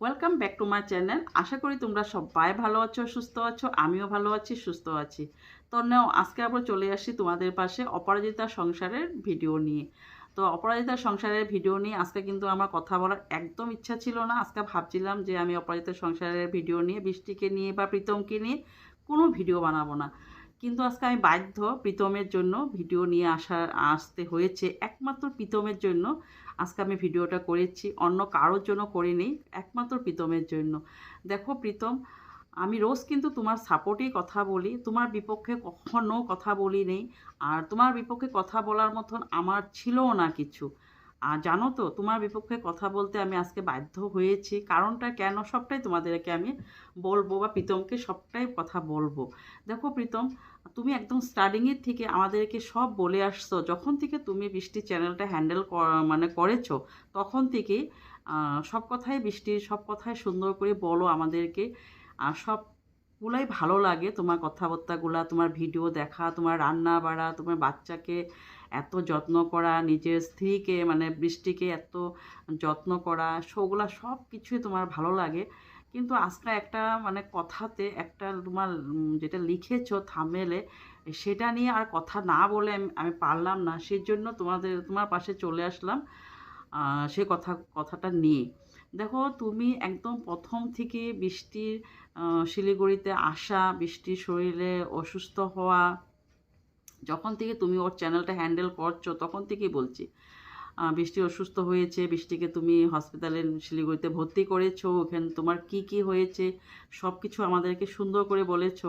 Welcome back to my channel আশা করি তোমরা সবাই ভালো আছো, সুস্থ আছো, আমিও ভালো আছি, সুস্থ আছি। তো আজকে আবার চলে আসি তোমাদের পাশে অপরাজিতা সংসারের ভিডিও নিয়ে। তো অপরাজিতা সংসারের ভিডিও নিয়ে আজকে কিন্তু আমার কথা বলার একদম ইচ্ছা ছিল না। আজকে ভাবছিলাম যে আমি অপরাজিতা সংসারের ভিডিও নিয়ে, বৃষ্টিকে নিয়ে বা প্রীতমকে নিয়ে কোনো ভিডিও বানাবো না। কিন্তু আজকে আমি বাধ্য প্রীতমের জন্য ভিডিও নিয়ে আসা আসতে হয়েছে। একমাত্র প্রীতমের জন্য আজকে আমি ভিডিওটা করেছি, অন্য কারোর জন্য করিনি, একমাত্র প্রীতমের জন্য। দেখো প্রীতম, আমি রোজ কিন্তু তোমার সাপোর্টেই কথা বলি, তোমার বিপক্ষে কখনো কথা বলি নেই আর তোমার বিপক্ষে কথা বলার মতন আমার ছিলও না কিছু। জানো তো, তোমার বিপক্ষে কথা বলতে আমি আজকে বাধ্য হয়েছি। কারণটা কেন? সবটাই তোমাদেরকে আমি বলব বা প্রীতমকে সবটাই কথা বলব। দেখো প্রীতম, তুমি একদম স্টার্টিংয়ের থেকে আমাদেরকে সব বলে আসছো। যখন থেকে তুমি বৃষ্টি চ্যানেলটা হ্যান্ডেল মানে করেছ, তখন থেকে সব কথাই বৃষ্টি, সব কথাই সুন্দর করে বলো আমাদেরকে। আর সবগুলাই ভালো লাগে তোমার কথাবার্তাগুলা, তোমার ভিডিও দেখা, তোমার রান্না বাড়া তোমার বাচ্চাকে এত যত্ন করা, নিজের স্ত্রীকে মানে বৃষ্টিকে এত যত্ন করা, সেগুলা সব কিছুই তোমার ভালো লাগে। কিন্তু আজকে একটা মানে কথাতে একটা তোমার যেটা লিখেছো থামেলে, সেটা নিয়ে আর কথা না বলে আমি পারলাম না। সেই জন্য তোমাদের, তোমার পাশে চলে আসলাম সে কথা, কথাটা নিয়ে। দেখো, তুমি একদম প্রথম থেকে বৃষ্টির শিলিগুড়িতে আসা, বৃষ্টির শরীরে অসুস্থ হওয়া যখন থেকে তুমি ওর চ্যানেলটা হ্যান্ডেল করছ, তখন থেকেই বলছি। বৃষ্টি অসুস্থ হয়েছে, বৃষ্টিকে তুমি হসপিটালে শিলিগুড়িতে ভর্তি করেছ, ওখানে তোমার কি কি হয়েছে সব কিছু আমাদেরকে সুন্দর করে বলেছ।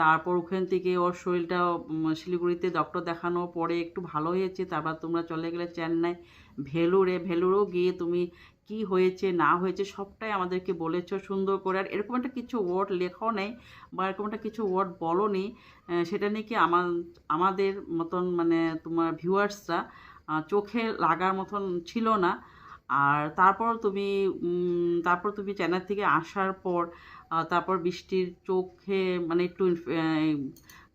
তারপর ওখান থেকে ওর শরীরটা শিলিগুড়িতে ডক্টর দেখানোর পরে একটু ভালো হয়েছে, তারপর তোমরা চলে গেলে চেন্নাই ভেলুরে ভেলুরেও গিয়ে তুমি কি হয়েছে, না হয়েছে, সবটাই আমাদেরকে বলেছ সুন্দর করে। আর এরকম একটা কিছু ওয়ার্ড লেখাও নেই বা এরকম একটা কিছু ওয়ার্ড বলো নি সেটা নিয়ে কি আমার আমাদের মতন মানে তোমার ভিউয়ার্সরা চোখে লাগার মতন ছিল না। আর তারপর তুমি তারপর তুমি চ্যানেল থেকে আসার পর তারপর বৃষ্টির চোখে মানে একটু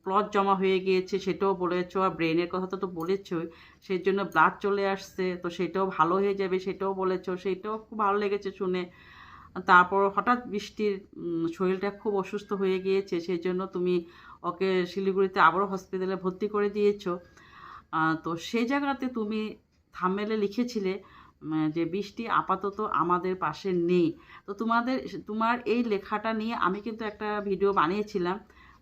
ক্লথ জমা হয়ে গিয়েছে, সেটাও বলেছ, আর ব্রেনের কথা তো বলেছোই সেই জন্য ব্লাড চলে আসছে, তো সেটাও ভালো হয়ে যাবে, সেটাও বলেছ, সেটাও খুব ভালো লেগেছে শুনে। তারপর হঠাৎ বৃষ্টির শরীরটা খুব অসুস্থ হয়ে গিয়েছে সেই জন্য তুমি ওকে শিলিগুড়িতে আবারও হসপিটালে ভর্তি করে দিয়েছ। তো সেই জায়গাতে তুমি থামেলে লিখেছিলে যে বৃষ্টি আপাতত আমাদের পাশে নেই। তো তোমাদের, তোমার এই লেখাটা নিয়ে আমি কিন্তু একটা ভিডিও বানিয়েছিলাম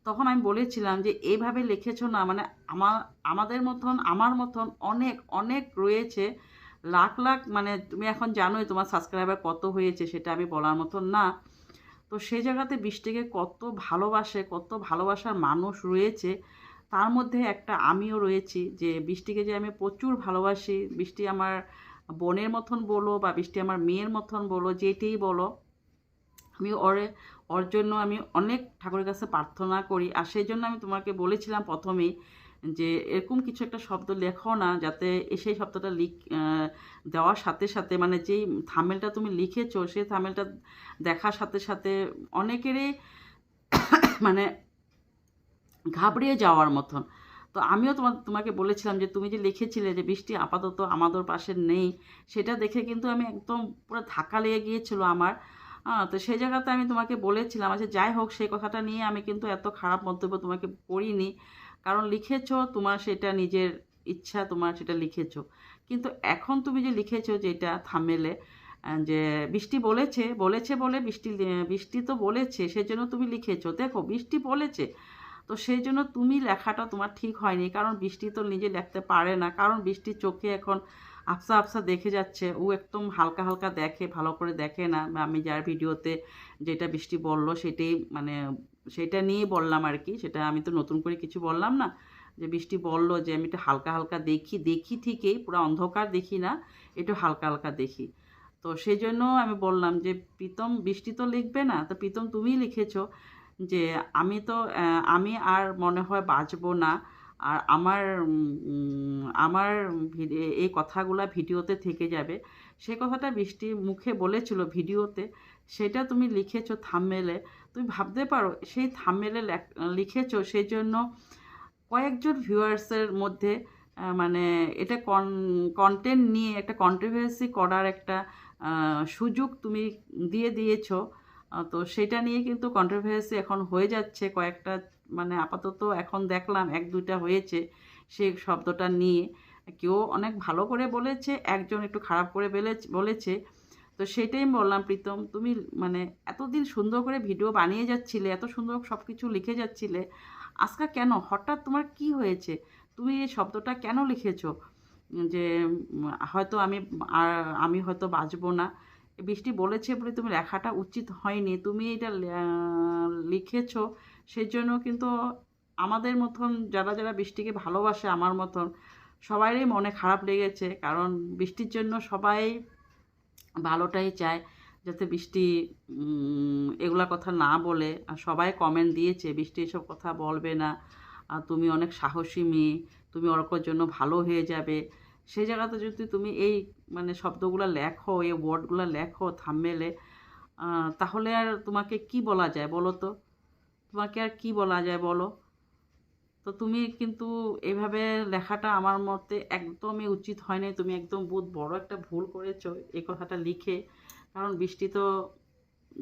তখন আমি বলেছিলাম যে এইভাবে লিখেছো না। মানে আমার, আমাদের মতন, আমার মতন অনেক অনেক রয়েছে। লাখ লাখ মানে তুমি এখন জানোই তোমার সাবস্ক্রাইবার কত হয়েছে, সেটা আমি বলার মতন না। তো সেই জায়গাতে বৃষ্টিকে কত ভালোবাসে, কত ভালোবাসার মানুষ রয়েছে। তার মধ্যে একটা আমিও রয়েছি যে, বৃষ্টিকে যে আমি প্রচুর ভালোবাসি, বৃষ্টি আমার বোনের মতন বলো বা বৃষ্টি আমার মেয়ের মতন বলো যেটাই বলো, আমি ওরে ওর জন্য আমি অনেক ঠাকুরের কাছে প্রার্থনা করি। আর সেই জন্য আমি তোমাকে বলেছিলাম প্রথমেই যে এরকম কিছু একটা শব্দ লেখো না, যাতে সেই শব্দটা লিখ দেওয়ার সাথে সাথে মানে যেই থামেলটা তুমি লিখেছো, সেই থামেলটা দেখার সাথে সাথে অনেকেরই মানে ঘাবড়িয়ে যাওয়ার মতন। তো আমিও তোমার তোমাকে বলেছিলাম যে তুমি যে লিখেছিলে যে বৃষ্টি আপাতত আমাদের পাশে নেই, সেটা দেখে কিন্তু আমি একদম পুরো ধাক্কা লেগে গিয়েছিল আমার। তো সেই জায়গাতে আমি তোমাকে বলেছিলাম আচ্ছা যাই হোক, সেই কথাটা নিয়ে আমি কিন্তু এত খারাপ মন্তব্য তোমাকে করিনি। কারণ লিখেছ, তোমার সেটা নিজের ইচ্ছা, তোমার সেটা লিখেছ। কিন্তু এখন তুমি যে লিখেছো যেটা থামেলে যে বৃষ্টি বলেছে বলেছে বলে বৃষ্টি বৃষ্টি তো বলেছে, সেজন্য তুমি লিখেছো। দেখো, বৃষ্টি বলেছে তো সেই জন্য তুমি লেখাটা তোমার ঠিক হয়নি। কারণ বৃষ্টি তো নিজে লিখতে পারে না। কারণ বৃষ্টির চোখে এখন আফসা আফসা দেখে যাচ্ছে। ও একদম হালকা হালকা দেখে, ভালো করে দেখে না। আমি যার ভিডিওতে যেটা বৃষ্টি বলল সেটাই মানে সেটা নিয়েই বললাম আর কি। সেটা আমি তো নতুন করে কিছু বললাম না। যে বৃষ্টি বলল যে আমি একটু হালকা হালকা দেখি। দেখি ঠিকই, পুরো অন্ধকার দেখি না, একটু হালকা হালকা দেখি। তো সেই জন্য আমি বললাম যে, প্রীতম, বৃষ্টি তো লিখবে না? তো প্রীতম, তুমিই লিখেছো। যে আমি তো আমি আর মনে হয় বাঁচবো না। আর আমার আমার এই কথাগুলো ভিডিওতে থেকে যাবে। সেই কথাটা বৃষ্টি মুখে বলেছিল ভিডিওতে। সেটা তুমি লিখেছো থামমেলে। তুমি ভাবতে পারো, সেই থামমেলে লিখেছো সেই জন্য কয়েকজন ভিউয়ার্সের মধ্যে মানে এটা কন কন্টেন্ট নিয়ে, একটা কন্ট্রোভার্সি করার একটা সুযোগ তুমি দিয়ে দিয়েছ। তো সেটা নিয়ে কিন্তু কন্ট্রোভার্সি এখন হয়ে যাচ্ছে। কয়েকটা মানে আপাতত এখন দেখলাম এক, দুইটা হয়েছে সেই শব্দটা নিয়ে। কেউ অনেক ভালো করে বলেছে, একজন একটু খারাপ করে বলে- বলেছে। তো সেটাই বললাম, প্রীতম, তুমি মানে এতদিন সুন্দর করে ভিডিও বানিয়ে যাচ্ছিলে, এত সুন্দর সব কিছু লিখে যাচ্ছিলে, আজকে কেন? হঠাৎ তোমার কি হয়েছে? তুমি এই শব্দটা কেন লিখেছো? যে হয়তো আমি আমি হয়তো বাঁচবো না। বৃষ্টি বলেছে বলে তুমি লেখাটা উচিত হয়নি। তুমি এটা লিখেছো সেই জন্য কিন্তু আমাদের মতন যারা যারা বৃষ্টিকে ভালোবাসে, আমার মতন সবারই মনে খারাপ লেগেছে। কারণ বৃষ্টির জন্য সবাই ভালোটাই চায় যাতে বৃষ্টি এগুলা কথা না বলে। আর সবাই কমেন্ট দিয়েছে, বৃষ্টি এসব কথা বলবে না। আর তুমি অনেক সাহসী মেয়ে, তুমি অর্কর জন্য ভালো হয়ে যাবে। সেই জায়গাতে যদি তুমি এই মানে শব্দগুলো লেখো, এই ওয়ার্ডগুলো লেখো থামমেলে তাহলে আর তোমাকে কি বলা যায় বলো তো? তোমাকে আর কি বলা যায় বলো? তো তুমি কিন্তু এভাবে লেখাটা আমার মতে একদমই উচিত হয়নি তুমি একদম বহুত বড় একটা ভুল করেছ এই কথাটা লিখে। কারণ বৃষ্টি তো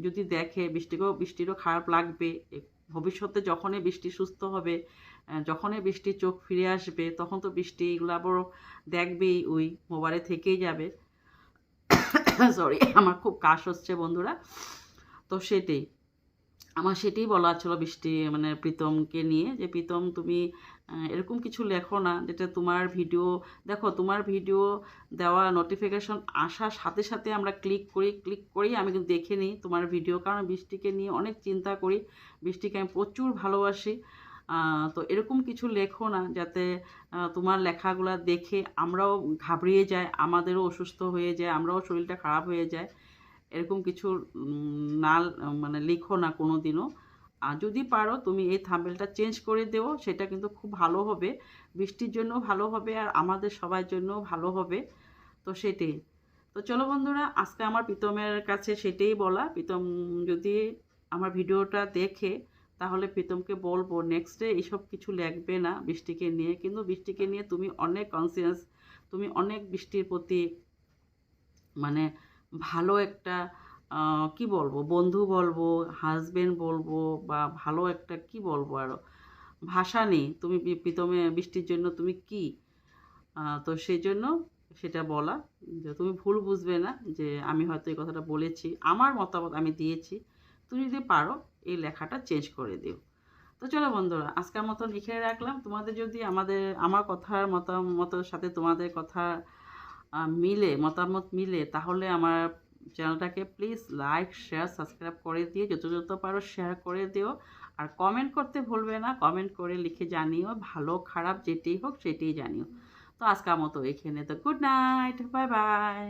যদি দেখে, বৃষ্টিকেও, বৃষ্টিরও খারাপ লাগবে। ভবিষ্যতে যখনই বৃষ্টি সুস্থ হবে যখনই বৃষ্টি চোখ ফিরে আসবে, তখন তো বৃষ্টি এগুলো আবার দেখবেই, ওই মোবাইলে থেকেই যাবে। সরি আমার খুব কাশ হচ্ছে বন্ধুরা। তো সেটাই, আমার সেটাই বলা ছিল বৃষ্টি মানে প্রীতমকে নিয়ে যে, প্রীতম তুমি এরকম কিছু লেখো না, যেটা তোমার ভিডিও, দেখো তোমার ভিডিও দেওয়া নোটিফিকেশন আসার সাথে সাথে আমরা ক্লিক করি ক্লিক করি, আমি কিন্তু দেখে নিই তোমার ভিডিও। কারণ বৃষ্টিকে নিয়ে অনেক চিন্তা করি, বৃষ্টিকে আমি প্রচুর ভালোবাসি। তো এরকম কিছু লেখো না যাতে তোমার লেখাগুলো দেখে আমরাও ঘাবড়িয়ে যাই, আমাদেরও অসুস্থ হয়ে যায়, আমরাও শরীরটা খারাপ হয়ে যায়। এরকম কিছু না মানে লিখো না কোনো দিনও আর যদি পারো, তুমি এই থাম্বেলটা চেঞ্জ করে দেও, সেটা কিন্তু খুব ভালো হবে। বৃষ্টির জন্য ভালো হবে আর আমাদের সবার জন্য ভালো হবে। তো সেটাই। তো চলো বন্ধুরা, আজকে আমার প্রীতমের কাছে সেটাই বলা। প্রীতম যদি আমার ভিডিওটা দেখে তাহলে প্রীতমকে বলব নেক্সট ডে এইসব কিছু লাগবে না বৃষ্টিকে নিয়ে। কিন্তু বৃষ্টিকে নিয়ে তুমি অনেক কনসিয়াস তুমি অনেক বৃষ্টির প্রতি মানে ভালো একটা কি বলব, বন্ধু বলব হাজবেন্ড বলব বা ভালো একটা কি বলব আরও ভাষা নেই। তুমি প্রীতমে বৃষ্টির জন্য তুমি কি? তো সেই জন্য সেটা বলা, যে তুমি ভুল বুঝবে না যে আমি হয়তো এই কথাটা বলেছি। আমার মতামত আমি দিয়েছি। তুমি যদি পারো এই লেখাটা চেঞ্জ করে দিও। তো চলো বন্ধুরা, আজকের মতো লিখে রাখলাম। তোমাদের যদি আমাদের, আমার কথার মতামতের সাথে তোমাদের কথা মিলে, মতামত মিলে, তাহলে আমার চ্যানেলটাকে প্লিজ লাইক শেয়ার সাবস্ক্রাইব করে দিয়ে যত যত পারো শেয়ার করে দিও। আর কমেন্ট করতে ভুলবে না কমেন্ট করে লিখে জানিও, ভালো, খারাপ যেটাই হোক সেটাই জানিও। তো আজকের মতো এখানে তো গুড নাইট বাই বাই